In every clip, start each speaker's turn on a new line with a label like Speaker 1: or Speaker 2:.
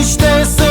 Speaker 1: hiç de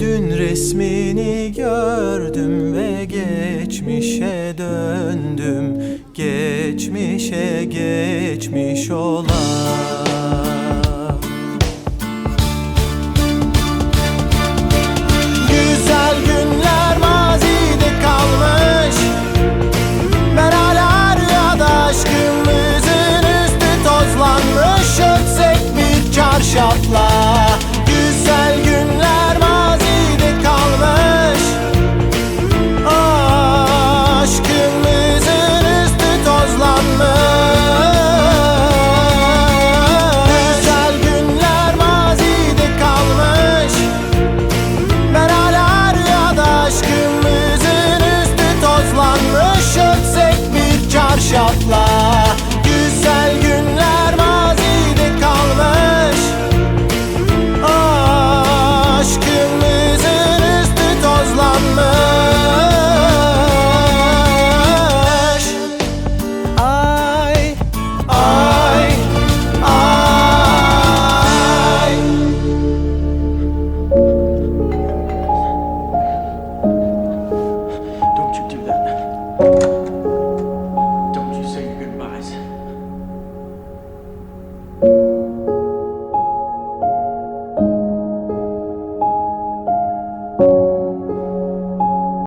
Speaker 1: Dün resmini gördüm ve geçmişe döndüm. Geçmişe geçmiş olan